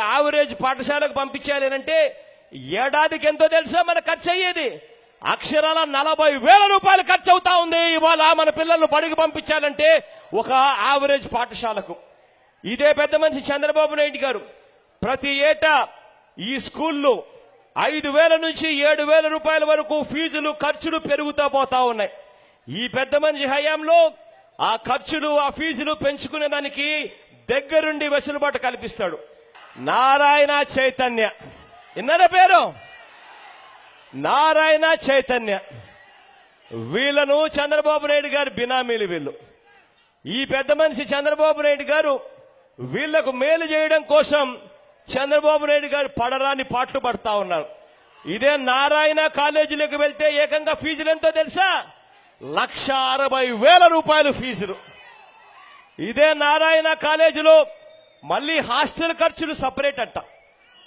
Average పాఠశాలకు పంపించాలి అంటే ఏడాదికి ఎంతో తెలుసా? మన ఖర్చు అయ్యేది. అక్షరాల నలభై వేల రూపాయలు ఖర్చు అవుతా ఉంది. ఇవాళ మన పిల్లలను బడికి పంపించాలంటే ఒక యావరేజ్ పాఠశాలకు. ఇదే పెద్ద మనిషి చంద్రబాబు నాయుడు గారు ప్రతి ఏటా ఈ స్కూల్లో ఐదు వేల నుంచి ఏడు వేల రూపాయల వరకు ఫీజులు ఖర్చులు పెరుగుతా పోతా ఉన్నాయి. ఈ పెద్ద మనిషి హయాంలో ఆ ఖర్చులు ఆ ఫీజులు పెంచుకునే దానికి దగ్గరుండి వెసులుబాటు కల్పిస్తాడు. నారాయణ చైతన్య. విన్నారా పేరు? నారాయణ చైతన్య. వీళ్ళను చంద్రబాబు నాయుడు గారు బినామీలు వీళ్ళు. ఈ పెద్ద మనిషి చంద్రబాబు నాయుడు గారు వీళ్ళకు మేలు చేయడం కోసం చంద్రబాబు నాయుడు గారు పడరాని పాటలు పడతా ఉన్నారు. ఇదే నారాయణ కాలేజీలోకి వెళ్తే ఏకంగా ఫీజులు ఎంతో తెలుసా? లక్ష అరవై వేల రూపాయలు ఫీజులు. ఇదే నారాయణ కాలేజీలో మళ్ళీ హాస్టల్ ఖర్చులు సపరేట్ అంట.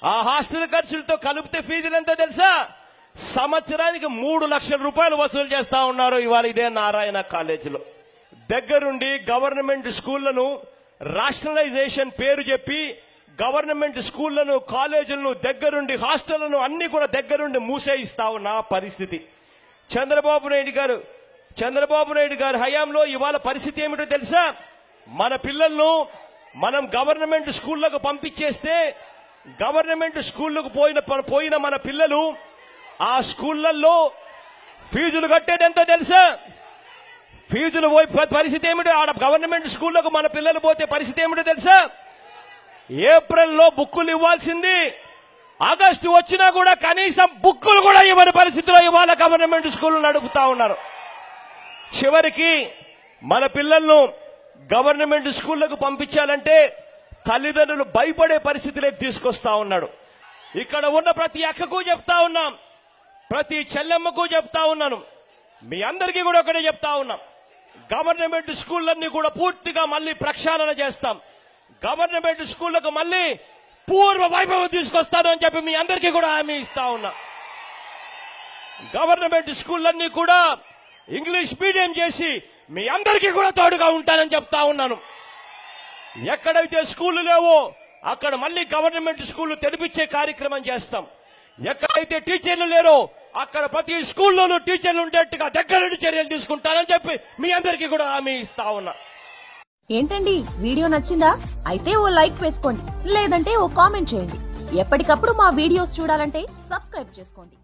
ఆ హాస్టల్ ఖర్చులతో కలిపితే ఫీజులు ఎంతో తెలుసా? సంవత్సరానికి మూడు లక్షల రూపాయలు వసూలు చేస్తా ఉన్నారు ఇవాళ ఇదే నారాయణ కాలేజీలో. దగ్గరుండి గవర్నమెంట్ స్కూళ్ళను రాషనలైజేషన్ పేరు చెప్పి గవర్నమెంట్ స్కూళ్ళను కాలేజీలను దగ్గరుండి హాస్టళ్ళను అన్ని కూడా దగ్గరుండి మూసేయిస్తా ఉన్న పరిస్థితి. చంద్రబాబు నాయుడు గారు చంద్రబాబు నాయుడు గారు హయాంలో ఇవాళ పరిస్థితి ఏమిటో తెలుసా? మన పిల్లలను మనం గవర్నమెంట్ స్కూళ్ళకు పంపించేస్తే గవర్నమెంట్ స్కూళ్ళకు పోయిన పోయిన మన పిల్లలు ఆ స్కూళ్ళలో ఫీజులు కట్టేది ఎంతో తెలుసా? ఫీజులు పోయి పరిస్థితి ఏమిటో ఆడ గవర్నమెంట్ స్కూళ్ళకు మన పిల్లలు పోతే పరిస్థితి ఏమిటో తెలుసా? ఏప్రిల్లో బుక్కులు ఇవ్వాల్సింది. ఆగస్టు వచ్చినా కూడా కనీసం బుక్కులు కూడా ఇవ్వని పరిస్థితిలో ఇవాళ గవర్నమెంట్ స్కూల్ నడుపుతా ఉన్నారు. చివరికి మన పిల్లలను గవర్నమెంట్ స్కూళ్ళకు పంపించాలంటే తల్లిదండ్రులు భయపడే పరిస్థితిలోకి తీసుకొస్తా ఉన్నాడు. ఇక్కడ ఉన్న ప్రతి అక్కకు చెప్తా ఉన్నాం. ప్రతి చెల్లెమ్మకు చెప్తా ఉన్నాను. మీ అందరికీ కూడా ఒకటే చెప్తా ఉన్నాం. గవర్నమెంట్ స్కూళ్ళన్నీ కూడా పూర్తిగా మళ్ళీ ప్రక్షాళన చేస్తాం. గవర్నమెంట్ స్కూళ్ళకు మళ్ళీ పూర్వ వైభవం తీసుకొస్తాను అని చెప్పి మీ అందరికీ కూడా హామీ ఇస్తా ఉన్నా. గవర్నమెంట్ స్కూళ్ళన్నీ కూడా ఇంగ్లీష్ మీడియం చేసి మీ అందరికీ కూడా తోడుగా ఉంటానని చెప్తా ఉన్నాను. ఎక్కడైతే స్కూళ్ళు లేవో అక్కడ మళ్ళీ గవర్నమెంట్ స్కూళ్ళు తెరిపించే కార్యక్రమం చేస్తాం. ఎక్కడైతే టీచర్లు లేరో అక్కడ ప్రతి స్కూల్లోనూ టీచర్లు ఉండేట్టుగా దగ్గరుండి చర్యలు తీసుకుంటానని చెప్పి మీ అందరికీ కూడా హామీ ఇస్తా ఉన్నా. ఏంటండి? వీడియో నచ్చిందా? అయితే ఓ లైక్ వేసుకోండి. లేదంటే ఓ కామెంట్ చేయండి. ఎప్పటికప్పుడు మా వీడియోస్ చూడాలంటే సబ్స్క్రైబ్ చేసుకోండి.